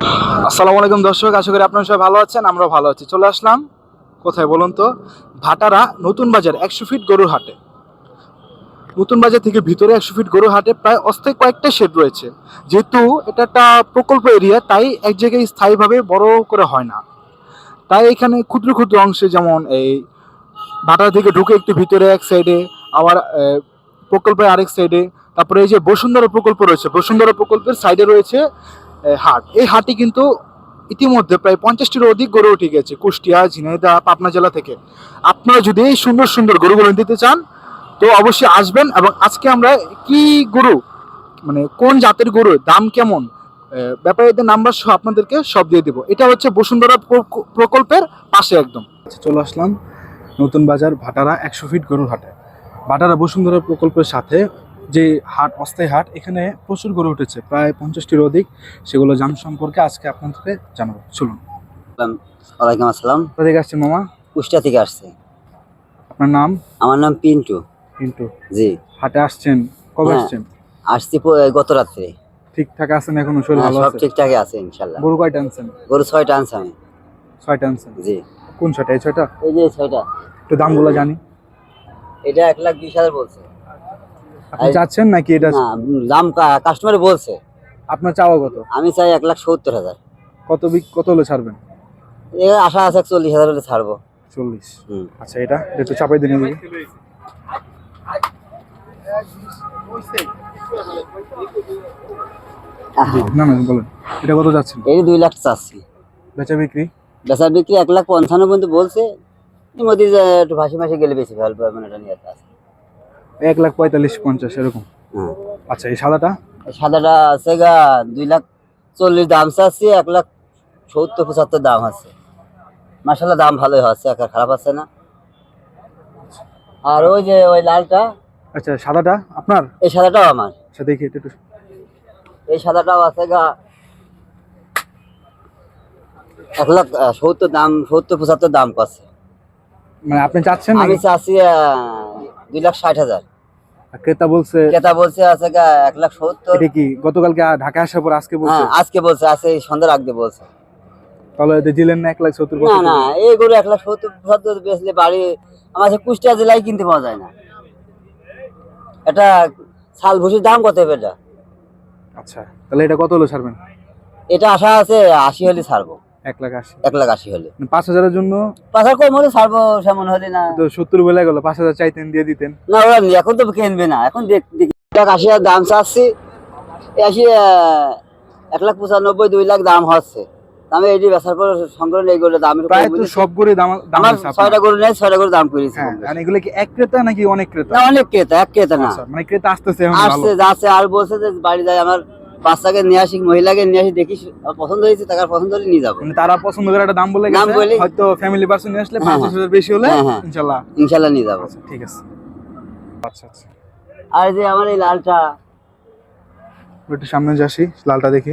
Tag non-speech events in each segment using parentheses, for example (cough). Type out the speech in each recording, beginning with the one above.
আসসালামু আলাইকুম দর্শক, আশা করি আপনারা সবাই ভালো আছেন, আমরাও ভালো আছি। চলে আসলাম, কোথায় বলুন তো? ভাটারা নতুন বাজার, একশো ফিট গরুর হাটে। নতুন বাজার থেকে ভিতরে একশো ফিট গরুর হাটে প্রায় অস্থায়ী কয়েকটা শেড রয়েছে। যেহেতু এটা একটা প্রকল্প এরিয়া তাই এক জায়গায় স্থায়ীভাবে বড় করে হয় না। তাই এখানে ক্ষুদ্র ক্ষুদ্র অংশে যেমন এই ভাটারা থেকে ঢুকে একটু ভিতরে এক সাইডে আবার প্রকল্পের আরেক সাইডে তারপরে এই যে বসুন্ধরা প্রকল্প রয়েছে, বসুন্ধরা প্রকল্পের সাইডে রয়েছে হাট। এই হাটে কিন্তু ইতিমধ্যে প্রায় পঞ্চাশটির অধিক গরু উঠে গেছে কুষ্টিয়া ঝিনাইদা পাবনা জেলা থেকে। আপনারা যদি এই সুন্দর সুন্দর গরুগুলো নিতে চান তো অবশ্যই আসবেন এবং আজকে আমরা কি গরু মানে কোন জাতের গরু দাম কেমন ব্যাপারীদের নাম্বার সহ আপনাদেরকে সব দিয়ে দেবো। এটা হচ্ছে বসুন্ধরা প্রকল্পের পাশে একদম। আচ্ছা, চলে আসলাম নতুন বাজার ভাটারা একশো ফিট গরুর হাটে। ভাটারা বসুন্ধরা প্রকল্পের সাথে যে হাট অস্থায়ী হাট এখানে প্রচুর গড়ে উঠেছে। প্রায় পঞ্চাশটির অধিক। সেগুলো জান সম্পর্কে আজকে আপনাদেরকে জানাব। চলুন। ওয়ালাইকুম আসসালাম। কোথা থেকে আসছেন মামা? কুষ্টিয়া থেকে আসছে। আপনার নাম? আমার নাম পিন্টু। কিন্তু জি। হাটে আসছেন? কবে হ্যাঁ। আসছেন? আসছি গত রাত্রে। ঠিকঠাক আছেন এখনও? শরীর হ্যাঁ, ভালো সব আছে? ঠিকঠাকই আছে ইনশাল্লাহ। গরু কয়টা আনছেন? গরু ছয়টা আনছে আমি। ছয়টা আনছেন? জি। কোন ছয়টা? এই ছয়টা? এই যে ছয়টা। একটু দামগুলো জানি। এটা এক লাখ বিশ হাজার বলছে। আপনি চাচ্ছেন নাকি এটা না দাম কাস্টমার বলছে। আপনার চাওয়া কত? আমি চাই এক লাখ সত্তর হাজার। কত বিক কত হলে ছাড়বেন? এ আশা আছে চল্লিশ হাজার হলে ছাড়বো। চল্লিশ। হুম। আচ্ছা এটা একটু চাপাই দিন। না না বলেন। এটা কত যাচ্ছেন? এই দুই লাখ চাচ্ছি। বেচা বিক্রি? বেচা বিক্রি এক লাখ পঞ্চান্ন পর্যন্ত বলছে। এর মধ্যে যে একটু ভাসি মাসি গেলে বেশি ভালো মানে এটা নিয়ে। এক লাখ পঁয়তাল্লিশ পঞ্চাশ এরকম। হ্যাঁ আচ্ছা এই সাদাটা? এই সাদাটা আছে গা দুই লাখ চল্লিশ দাম চাচ্ছি এক লাখ সত্তর পঁচাত্তর দাম আছে। মাসাল্লাহ দাম ভালোই হচ্ছে একা খারাপ আছে না। আর ওই যে ওই লালটা? আচ্ছা সাদাটা আপনার? এই সাদাটাও আমার। আচ্ছা দেখি একটু এই সাদাটাও আছে গা। এক লাখ সত্তর দাম সত্তর পঁচাত্তর দাম করছে। মানে আপনি চাচ্ছেন আমি নাকি চাচ্ছি দুই লাখ ষাট হাজার। ক্রেতা বলছে ক্রেতা বলছে আছে এক লাখ সত্তর। এটা কি গতকালকে ঢাকা আসার পর আজকে বলছে? হ্যাঁ আজকে বলছে সন্ধ্যার আগে বলছে। তাহলে এটা দিলেন না এক লাখ সত্তর না না এই গরু এক লাখ সত্তর সত্তর বেচলে বাড়ি আমার কুষ্টিয়া জেলায় কিনতে পাওয়া যায় না। এটা শাল ভুসির দাম কত হবে এটা? আচ্ছা তাহলে এটা কত হলো ছাড়বেন? এটা আশা আছে আশি হলে ছাড়বো। এক লাখ আশি। এক লাখ আশি হলে। পাঁচ হাজারের জন্য পাশার কম হলে ছাড়বো সেমন হলে না। তো সত্তর বেলা গেল পাঁচ হাজার চাইতেন দিয়ে দিতেন। না ওরা এখন তো কিনবে না। এখন দেখ দেখি এক লাখ আশি হাজার দাম চাচ্ছি। আশি এক লাখ পঁচানব্বই দুই লাখ দাম হচ্ছে। আমি এটি বেচার পর সংগ্রহ এই গরুর দাম। প্রায় তো সব করে দাম দাম। ছয়টা গরু নেই ছয়টা গরু দাম করেছি হ্যাঁ। আর এগুলো কি এক ক্রেতা নাকি অনেক ক্রেতা? না অনেক ক্রেতা এক ক্রেতা না। আচ্ছা, মানে ক্রেতা আসতেছে আসছে যাচ্ছে আর বলছে যে বাড়ি যায় আমার বাচ্চাকে নিয়ে আসি মহিলাকে নিয়ে আসি দেখি পছন্দ হয়েছে তাকে আর পছন্দ হলে নিয়ে যাব। মানে তারা পছন্দ করে একটা দাম বলে দাম বলে- হয়তো ফ্যামিলি পার্সন নিয়ে আসলে হ্যাঁ, পাঁচ হাজার বেশি হলে হ্যাঁ, হ্যাঁ। ইনশাল্লাহ। ইনশাল্লাহ নিয়ে যাব। আচ্ছা ঠিক আছে। আচ্ছা আচ্ছা। আর যে আমার এই লালটা। একটু সামনে যাসি লালটা দেখি।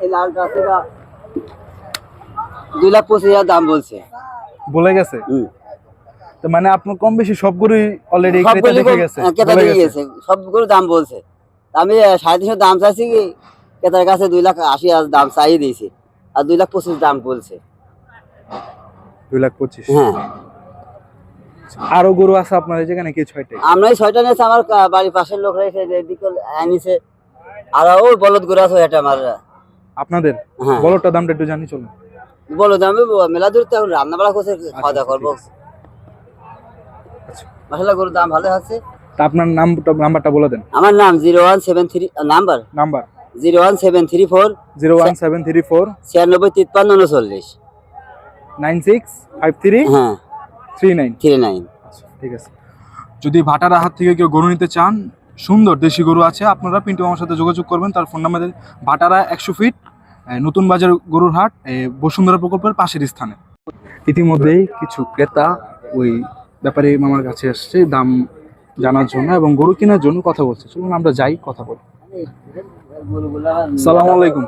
এই লালটা আছে দুই লাখ পঁচিশ হাজার দাম বলছে। বলে গেছে। তো মানে আপনার কম বেশি সবগুলোই অলরেডি ক্রেতা দেখে হ্যাঁ। গেছে। সবগুলো দাম বলছে। আমি সাড়ে তিনশো দাম চাইছি কি? ক্রেতার কাছে দুই লাখ আশি হাজার দাম চাই দিয়েছি। আর দুই লাখ পঁচিশ দাম বলছে। দুই লাখ পঁচিশ? হ্যাঁ। আরও গরু আছে আপনার যেখানে কি আমরা এই ছয়টা নিয়েছি আমার বাড়ির পাশের লোক রয়েছে এদিকে আনিছে আর ওই বলদ গরু আছে এটা আমার আপনাদের? হ্যাঁ। বলটা দামটা একটু জানি চলুন। আমি মেলা দূর তো এখন রান্না বাড়া করছে খাওয়া দাওয়া করব। আচ্ছা। মশলা গরুর দাম ভালো আছে। তা আপনার নামটা নাম্বারটা বলে দেন। আমার নাম zero one seven three number. Number. Zero one seven three four. Zero one seven three four. ছিয়ানব্বই তিপ্পান্ন উনচল্লিশ। Nine six five three. হ্যাঁ। Three nine. Three nine. আচ্ছা ঠিক আছে। যদি ভাটার হাত থেকে কেউ গরু নিতে চান সুন্দর দেশি গরু আছে আপনারা পিন্টু আমার সাথে যোগাযোগ করবেন। তার ফোন নাম্বার ভাটারা একশো ফিট নতুন বাজার গরুর হাট বসুন্ধরা প্রকল্পের পাশের স্থানে। ইতিমধ্যেই কিছু ক্রেতা ওই ব্যাপারে মামার কাছে আসছে দাম জানার জন্য এবং গরু কেনার জন্য কথা বলছে। চলুন আমরা যাই কথা বলি। সালাম আলাইকুম।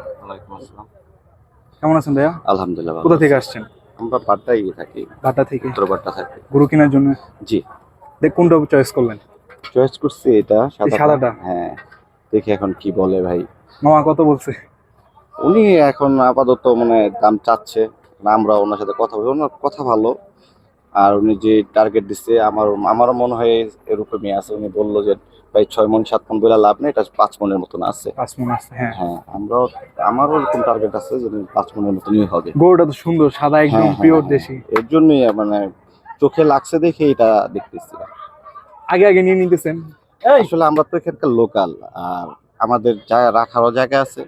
কেমন আছেন ভাইয়া? আলহামদুলিল্লাহ কোথা থেকে আসছেন? আমরা পাট্টাই থাকি। ভাটা থেকে? উত্তর পাট্টা থাকি। গরু কেনার জন্য? জি। দেখ কোনটা চয়েস করলেন? চয়েস করছি এটা সাদা সাদাটা? হ্যাঁ। দেখি এখন কি বলে ভাই। মামা কত বলছে? উনি এখন আপাতত মানে দাম চাচ্ছে। না আমরা ওনার সাথে কথা বলি। ওনার কথা ভালো। আর উনি যে টার্গেট দিচ্ছে আমার আমারও মনে হয় এরকমই আছে। উনি বলল যে ভাই ছয় মন সাত মন বলে লাভ নেই এটা পাঁচ মনের মতন আছে। পাঁচ মন আছে হ্যাঁ। হ্যাঁ আমরাও আমারও এরকম টার্গেট আছে যে পাঁচ মনের মতনই হবে। গরুটা তো সুন্দর সাদা একদম হ্যাঁ, হ্যাঁ, পিওর হ্যাঁ। দেশি। এর জন্যই মানে চোখে লাগছে দেখে এটা দেখতেছি। আগে আগে নিয়ে নিতেছেন? আসলে আমরা তো এখানকার লোকাল আর আমাদের যা রাখারও জায়গা আছে।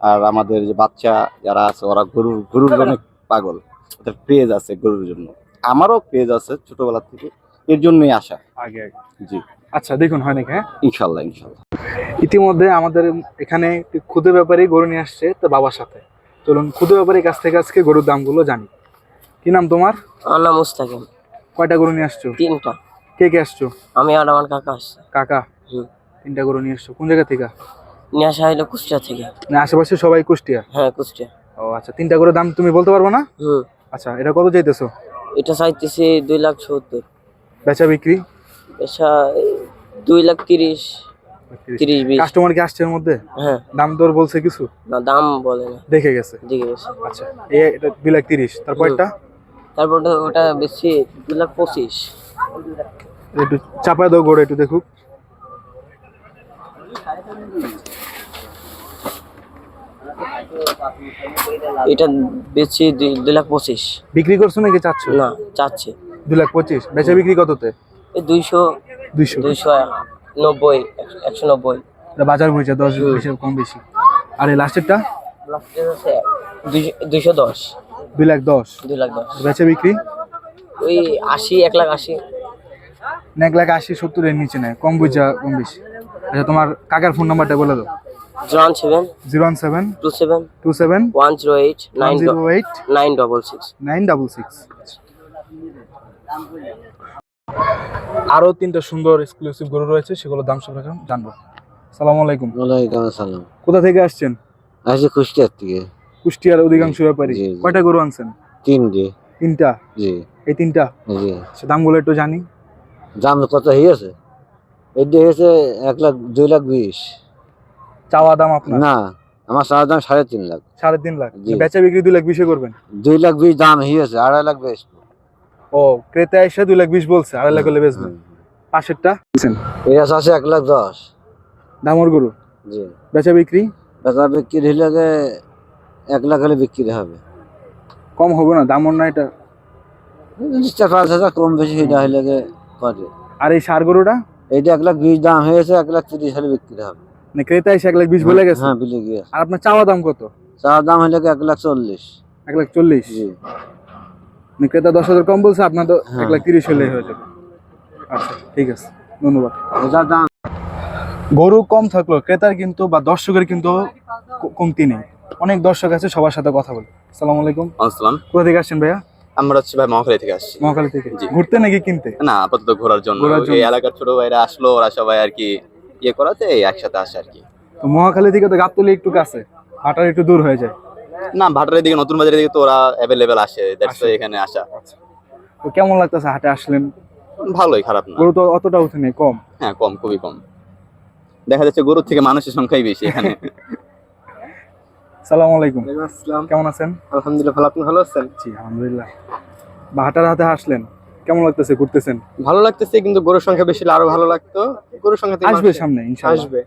আর আমাদের যে বাচ্চা যারা আছে ওরা গরুর গরুর অনেক পাগল। ওদের ক্রেজ আছে গরুর জন্য। আমারও ক্রেজ আছে ছোটবেলা থেকে এর জন্যই আসা। আগে আগে। জি। আচ্ছা দেখুন হয় নাকি হ্যাঁ? ইনশাল্লাহ ইনশাল্লাহ। ইতিমধ্যে আমাদের এখানে একটি ক্ষুদে ব্যাপারী গরু নিয়ে আসছে তো বাবার সাথে। চলুন ক্ষুদে ব্যাপারীর কাছ থেকে আজকে গরুর দামগুলো জানি। কি নাম তোমার? আমার নাম মুস্তাকিম। কয়টা গরু নিয়ে আসছো? তিনটা। কে কে আসছো? আমি আর আমার কাকা আসছে। কাকা? হুম। তিনটা গরু নিয়ে আসছো কোন জায়গা থেকে? নিয়ে আসা হইল কুষ্টিয়া থেকে। না আশেপাশে সবাই কুষ্টিয়া? হ্যাঁ কুষ্টিয়া। ও আচ্ছা তিনটা গরুর দাম তুমি বলতে পারব না? হুম। আচ্ছা এটা কত চাইতেছো? এটা চাইতেছি দুই লাখ সত্তর। বেচা বিক্রি? পেশা দুই লাখ তিরিশ। তিরিশ। বিশ। কাস্টমার কি আসছে এর মধ্যে? হ্যাঁ। দাম দর বলছে কিছু? না দাম বলে না। দেখে গেছে? দিকে গেছে। আচ্ছা এটা দুই লাখ তিরিশ। তারপরটা ওটা- বেশি দুই লাখ পঁচিশ। একটু চাপায় দাও গরু একটু দেখুক। এটা বেশি দুই- লাখ পঁচিশ। বিক্রি করছ নাকি চাচ্ছ? না চাচ্ছে। দুই লাখ পঁচিশ। বেচা বিক্রি কততে? এই দুইশো দুইশো। দুইশো নব্বই একশো- নব্বই। এটা বাজার বইছে দশ বেশি কম বেশি। আর এই লাস্টেরটা দুইশো- দশ। দুই লাখ দশ। দুই লাখ দশ। বেচা বিক্রি? ওই আশি এক লাখ আশি। এক লাখ আশি সত্তরের নিচে নেয়। কম বুঝা কম বেশি। আচ্ছা তোমার কাকার ফোন নাম্বারটা বলে দাও। Zero seven zero one seven two seven two seven one zero eight nine zero eight nine double six nine double six আরও তিনটা সুন্দর এক্সক্লুসিভ গরু রয়েছে সেগুলোর দাম সব এখন জানব। সালাম আলাইকুম। ওয়ালাইকুম আসসালাম। কোথা থেকে আসছেন? আসি কুষ্টিয়ার থেকে। কুষ্টিয়ার অধিকাংশ ব্যাপারী। কয়টা গরু আনছেন? তিন জি তিনটা? জি। এই তিনটা? জি। সে দামগুলো একটু জানি। দাম কত হয়েছে এটা হয়েছে এক লাখ দুই লাখ বিশ। চাওয়া দাম আপনার? না আমার সারা দাম সাড়ে তিন লাখ। সাড়ে তিন লাখ। বেচা বিক্রি দুই লাখ বিশে করবেন? দুই লাখ বিশ দাম হয়েছে আড়াই লাখ বেশ। ও ক্রেতা এসে দুই লাখ বিশ বলছে আড়াই লাখ হলে বেচবেন। পাশেরটা? এটা আছে এক লাখ দশ। দামর গরু? জি। বেচা বিক্রি? বেচা বিক্রি হলে গে এক লাখ হলে বিক্রি হবে। কম হবে না দামর না এটা? চার পাঁচ হাজার কম বেশি সেটা হলে গে করে। আর এই সার গরুটা? এইটা এক লাখ বিশ দাম হয়েছে এক লাখ তিরিশ হলে বিক্রি হবে। ক্রেতা এসে এক লাখ বিশ বলে গেছে হ্যাঁ বিলে গিয়েছে আর আপনার চাওয়া দাম কত? চার দাম হলে এক লাখ চল্লিশ। এক লাখ চল্লিশ? জি। মানে ক্রেতা দশ হাজার কম বলছে আপনার তো হ্যাঁ। এক লাখ তিরিশ হলে হয়ে যাবে। আচ্ছা ঠিক আছে। ধন্যবাদ। দাম। গরু কম থাকল ক্রেতার কিন্তু বা দর্শকের কিন্তু কমতি নেই। অনেক দর্শক আছে সবার সাথে কথা বলি। সালাম আলাইকুম। আসসালাম। কোথা থেকে আসছেন ভাইয়া? আমরা হচ্ছে ভাই মহাখালী থেকে আসছি। মহাকালী থেকে। ঘুরতে নাকি কিনতে? না আপাতত ঘোরার জন্য। ঘোরার জন্য। এই এলাকার ছোট ভাইরা আসলো ওরা সবাই আর কি ইয়ে করাতে এই একসাথে আসে আর কি। তো মহাখালী থেকে তো গাবতলি একটু কাছে হাটার একটু দূর হয়ে যায়। না ভাটারের দিকে নতুন বাজারের দিকে তো ওরা অ্যাভেলেবেল আসে দ্যাটস আসে। এখানে আসা। তো কেমন লাগতেছে হাটে আসলেন? ভালোই খারাপ না। গরু তো অতটা উঠে নেই কম। হ্যাঁ কম খুবই কম। দেখা যাচ্ছে গরুর থেকে মানুষের সংখ্যাই বেশি এখানে। (laughs) সালাম আলাইকুম। কেমন আছেন? আলহামদুলিল্লাহ ভালো আপনি ভালো আছেন? জি আলহামদুলিল্লাহ। বা হাটার হাতে আসলেন কেমন লাগতেছে ঘুরতেছেন? ভালো লাগতেছে কিন্তু গরুর সংখ্যা বেশি আরও ভালো লাগতো। গরুর সংখ্যা আসবে সামনে আসবে।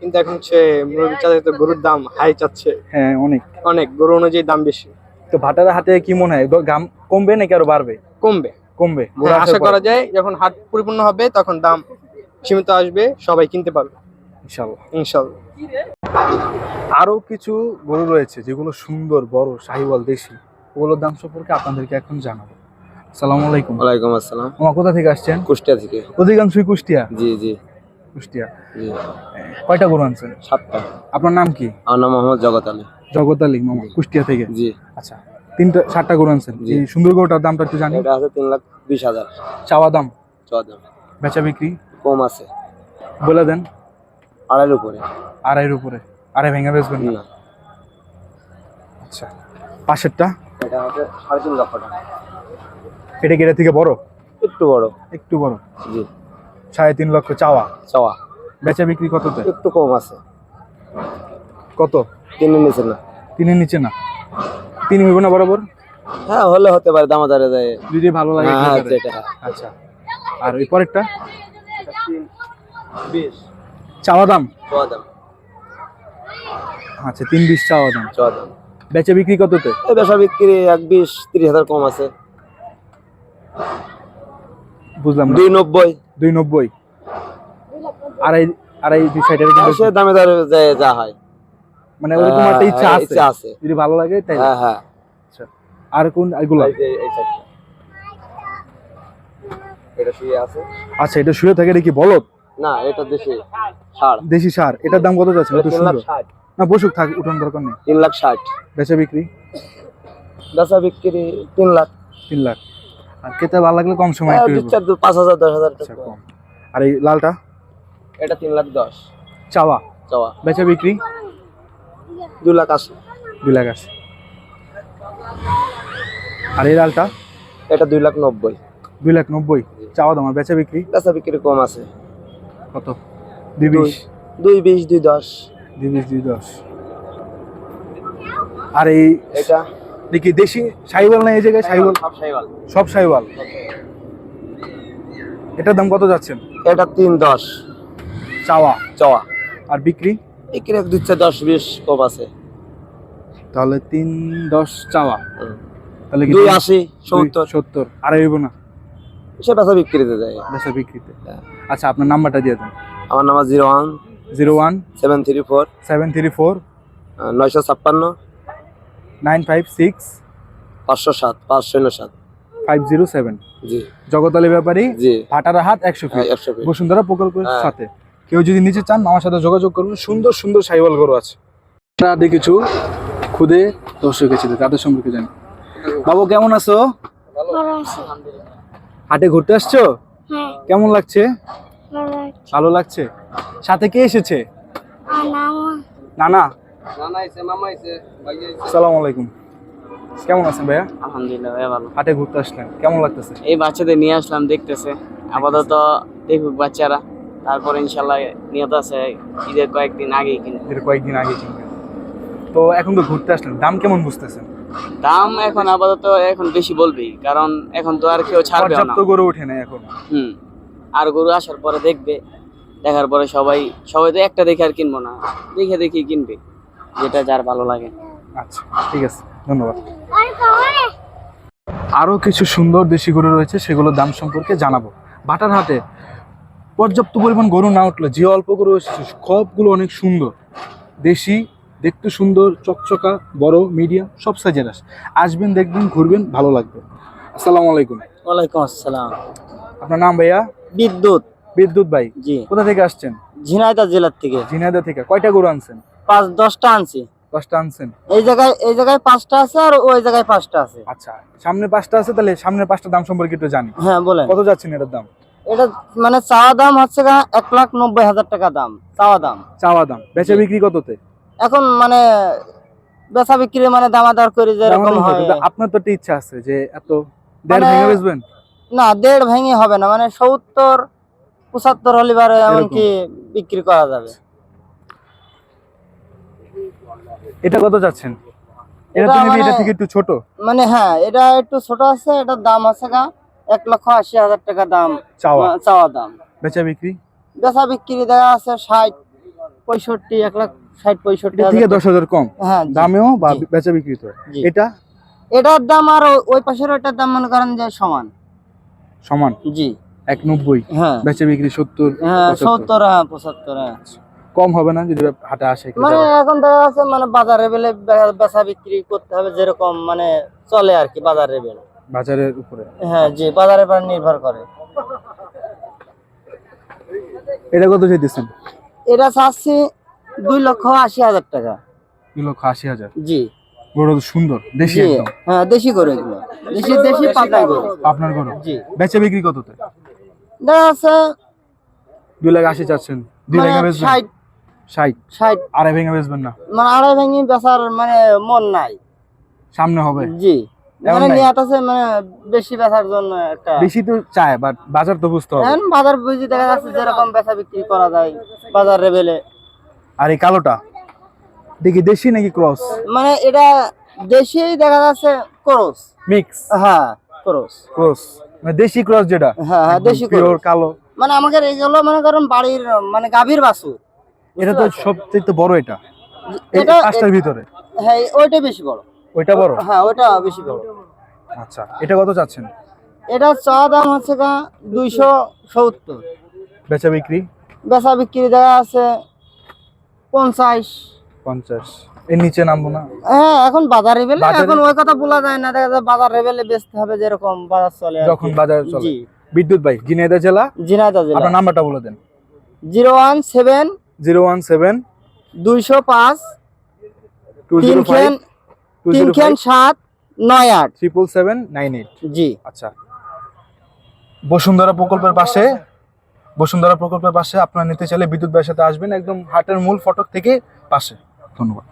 কিন্তু এখন হচ্ছে মুরগি তো গরুর দাম হাই চাচ্ছে। হ্যাঁ অনেক। অনেক গরু অনুযায়ী দাম বেশি। তো ভাটার হাতে কি মনে হয়? দাম কমবে নাকি আরও বাড়বে? কমবে। কমবে। হ্যাঁ, আশা করা যায় যখন হাট পরিপূর্ণ হবে তখন দাম সীমিত আসবে সবাই কিনতে পারবে। ইনশাআল্লাহ। ইনশাল্লাহ আরও কিছু গরু রয়েছে যেগুলো সুন্দর বড় শাহিওয়াল দেশি। ওগুলোর দাম সম্পর্কে আপনাদেরকে এখন জানাব। আসসালামু আলাইকুম। ওয়ালাইকুম আসসালাম। আমার কোথা থেকে আসছেন? কুষ্টিয়া থেকে। অধিকাংশই কুষ্টিয়া? জি জি। কুষ্টিয়া। জি। কয়টা গরু আনছেন? সাতটা। আপনার নাম কি? আমার নাম মোহাম্মদ জগত আলী। জগৎ আলী মামা কুষ্টিয়া থেকে? জি। আচ্ছা তিনটা সাতটা গরু আনছেন। জি। সুন্দর গরুটার দামটা একটু জানি এটা আছে তিন লাখ বিশ হাজার। চাওয়া দাম? চুয়ান্ন বেচা বিক্রি? কম আছে। বলে দেন। আড়াইয়ের উপরে। আড়াইয়ের উপরে। আড়াই ভেঙে বেচবেন না? না। আচ্ছা পাশেরটা? এটা আছে সাড়ে তিন লক্ষ টাকা। এটা কি এটা থেকে বড়? একটু বড়। একটু বড়। জি। সাড়ে তিন লক্ষ চাওয়া। চাওয়া। বেচা বিক্রি কততে? একটু কম আছে। কত? তিনের নিচে না। তিনের নিচে না। তিন হইব না বরাবর? হ্যাঁ হলে হতে পারে দামাদারে যায় যদি ভালো লাগে হ্যাঁ। যেটা। আচ্ছা। আর ওই পরেরটা? চাওয়া দাম? চাওয়া দাম। আচ্ছা তিন বিশ চাওয়া দাম। চাওয়া দাম। বেচা বিক্রি কততে? এই বেসা বিক্রি এক বিশ তিরিশ হাজার কম আছে। বুঝলাম দুই নব্বই। দুই নব্বই। আড়াই আড়াই দুই সাইডের দামে দরে যা হয়। মানে ওরকম একটা ইচ্ছা হ্যাঁ, আছে। ইচ্ছা আছে। যদি ভালো লাগে তাই হ্যাঁ হ্যাঁ। আর কোন এগুলো? এই। এটা শুয়ে আছে। আচ্ছা এটা শুয়ে থাকে এটা কি বলদ? না এটা দেশি ষাট দেশি সার। এটার দাম কত যাচ্ছে? এটা তো তিন সুন্দর না বসুক থাক উঠান দরকার নেই। তিন লাখ ষাট। বেচা বিক্রি? বেচা বিক্রি তিন লাখ। তিন লাখ। আর খেতে ভালো লাগলে কম সময় হ্যাঁ, একটু দু দু পাঁচ হাজার দশ হাজার আচ্ছা, টাকা। আর এই লালটা? এটা তিন লাখ দশ। চাওয়া? চাওয়া। বেচা বিক্রি? দু লাখ আশি। দুই লাখ আছে আর এই লালটা? এটা দুই লাখ নব্বই। দুই লাখ নব্বই। চাওয়া দাম বেচা বিক্রি? বেচা বিক্রি কম আছে। কত? দুই বিশ? দুই বিশ দুই দশ। দুই বিশ দুই দশ। আর এই এটা? দেখি দেশি সাইওয়াল না এই জায়গায় সাইওয়াল সব সাইওয়াল এটার দাম কত যাচ্ছেন? এটা তিন দশ। চাওয়া। চাওয়া। আর বিক্রি? বিক্রি এক দিচ্ছে দশ বিশ কম আছে। তাহলে তিন দশ চাওয়া। তাহলে কি দুই আশি সত্তর। সত্তর। আর হইব না? সে বেচা বিক্রিতে যায়। বেচা বিক্রিতে। হ্যাঁ। আচ্ছা আপনার নাম্বারটা দিয়ে দেন। আমার number zero one zero one seven three four seven three four নয়শো ছাপ্পান্ন নাইন ফাইভ সিক্স পাঁচশো সাত পাঁচ শূন্য সাত। Five zero seven. জি। জগতালি ব্যাপারী জি। ভাটারা হাট একশো হ্যাঁ ফিট একশো ফিট। বসুন্ধরা প্রকল্পের হ্যাঁ। সাথে। কেউ যদি নিচে চান আমার সাথে যোগাযোগ করুন। সুন্দর সুন্দর সাইওয়াল গরু আছে। তাদের কিছু খুদে দর্শক এসেছে তাদের সম্পর্কে জানি। বাবু কেমন আছো? হাটে ঘুরতে আসছো? হ্যাঁ। কেমন লাগছে? ভালো লাগছে। সাথে কে এসেছে? নানা? নানা আইছে মামা আইছে ভাই সালাম আলাইকুম। কেমন আছেন ভাইয়া? আলহামদুলিল্লাহ ভাই ভালো। হাটে ঘুরতে আসলেন কেমন লাগতেছে? এই বাচ্চাদের নিয়ে আসলাম দেখতেছে। আপাতত দেখুক বাচ্চারা তারপরে ইনশাল্লাহ নিয়ত আছে ঈদের কয়েকদিন আগেই কিনে। এর কয়েকদিন আগে কিনবেন তো এখন তো ঘুরতে আসলেন দাম কেমন বুঝতেছেন? দাম এখন আপাতত এখন বেশি বলবেই কারণ এখন তো আর কেউ ছাড়বে না। গরু ওঠে না এখন। হুম আর গরু আসার পরে দেখবে দেখার পরে সবাই সবাই তো একটা দেখে আর কিনবো না দেখে দেখে কিনবে। যেটা যার ভালো লাগে। আচ্ছা ঠিক আছে ধন্যবাদ। আরও কিছু সুন্দর দেশি গরু রয়েছে সেগুলোর দাম সম্পর্কে জানাব। বাটার হাটে পর্যাপ্ত পরিমাণ গরু না উঠলে যে অল্প গরু এসেছে সবগুলো অনেক সুন্দর। দেশি দেখতে সুন্দর চকচকা বড় মিডিয়াম সব সাইজের আসে আসবেন দেখবেন ঘুরবেন ভালো লাগবে। আসসালামু আলাইকুম। ওয়ালাইকুম আসসালাম। আপনার নাম ভাইয়া? বিদ্যুৎ। বিদ্যুৎ ভাই। জি। কোথা থেকে আসছেন? ঝিনাইদহ জেলার থেকে। ঝিনাইদা থেকে। কয়টা গরু আনছেন? পাঁচ দশটা আনছি। দশটা আনছেন? এই জায়গায় এই জায়গায় পাঁচটা আছে আর ওই জায়গায় পাঁচটা আছে। আচ্ছা সামনে পাঁচটা আছে তাহলে সামনের পাঁচটা দাম সম্পর্কে একটু জানি। হ্যাঁ বলেন। কত যাচ্ছেন এটার দাম? এটা মানে চাওয়া দাম হচ্ছে এক লাখ নব্বই হাজার টাকা দাম চাওয়া দাম। চাওয়া দাম। বেচা বিক্রি কততে? এখন মানে বেচা বিক্রি মানে দামাদার করে যেরকম হয়। আপনার তো একটা ইচ্ছা আছে যে এত দেড় মানে- ভেঙে বেচবেন? না দেড় ভেঙে হবে না। মানে সত্তর পঁচাত্তর হলিবারে এমনকি বিক্রি করা যাবে। এটা কত যাচ্ছেন এটা এটা তো নিবি এটা মানে- থেকে একটু ছোট। মানে হ্যাঁ এটা একটু ছোট আছে এটার দাম আছে গা এক লক্ষ আশি হাজার টাকা দাম। চাওয়া? চাওয়া দাম। বেচা বিক্রি? বেচা বিক্রি দেখা আছে ষাট পঁয়ষট্টি এক লাখ ষাট পঁয়ষট্টি এটা থেকে দশ হাজার কম। হ্যাঁ দামেও বা বেচা বিক্রি তো। এটা? এটার দাম আর ওই- পাশের ওইটার দাম মনে করেন যে সমান। সমান? জি। এক নব্বই। হ্যাঁ। বেচা বিক্রি সত্তর হ্যাঁ। সত্তর হ্যাঁ পঁচাত্তর হ্যাঁ। কম হবে না যদি হাটে আসে মানে এখন দেখা যাচ্ছে মানে বাজার লেভেলে বেচা বিক্রি করতে হবে যেরকম মানে চলে আর কি বাজার লেভেল বাজারের উপরে। হ্যাঁ জি বাজারের উপর নির্ভর করে। এটা কত চাইতেছেন? এটা চাচ্ছি দুই লক্ষ আশি হাজার টাকা। দুই লক্ষ আশি হাজার। জি। গরু সুন্দর দেশি একদম। হ্যাঁ দেশি গরু এগুলো। দেশি দেশি পাতা গরু। আপনার গরু? জি। বেচা বিক্রি কততে? দেখা যাচ্ছে দুই লাখ আশি চাচ্ছেন। দুই মানে বেচবেন? ষাট ষাট। ষাট। আড়াই ভেঙে বেচবেন না। মানে আড়াই ভেঙে বেচার মানে মন নাই। সামনে হবে। জি। মানে নিয়াত আছে মানে বেশি বেচার জন্য একটা বেশি তো চায় বাট বাজার তো বুঝতে হবে। বাজার বুঝি দেখা যাচ্ছে যেরকম বেচা বিক্রি করা যায় বাজার লেভেলে আর এই কালোটা দেখি দেশি নাকি ক্রস? মানে এটা দেশি দেখা যাচ্ছে ক্রস। মিক্স হ্যাঁ ক্রস। ক্রস। মানে দেশি ক্রস যেটা? হ্যাঁ হ্যাঁ দেশি ক্রস। কালো। মানে আমাদের এইগুলো মনে করেন বাড়ির মানে গাভীর বাছুর। এটা তো সবচেয়ে তো বড় এটা। এটা পাঁচটার ভিতরে। হ্যাঁ ওইটা বেশি বড়। ওইটা বড়? হ্যাঁ ওইটা বেশি বড়। আচ্ছা এটা কত চাচ্ছেন? এটা চা দাম হচ্ছে গা দুইশো সত্তর। বেচা বিক্রি? বেচা বিক্রি দেখা আছে পঞ্চাশ। পঞ্চাশ। এর নিচে নামবো না? হ্যাঁ এখন বাজার লেভেলে এখন ওই কথা বলা যায় না দেখা যায় বাজার লেভেলে বেচতে হবে যেরকম বাজার চলে যখন বাজারে চলে। জি। বিদ্যুৎ ভাই ঝিনাইদহ জেলা? ঝিনাইদহ জেলা। আপনার নাম্বারটা বলে দেন। Zero one seven zero one seven দুইশো পাঁচ টু তিন জিরো ফাইভ টু তিন জিরো ফাইভ সাত নয় আট। Triple seven nine eight. জি। আচ্ছা। বসুন্ধরা প্রকল্পের পাশে বসুন্ধরা প্রকল্পের পাশে আপনারা নিতে চাইলে বিদ্যুৎ ব্যবসাতে আসবেন একদম হাটের মূল ফটক থেকে পাশে। ধন্যবাদ।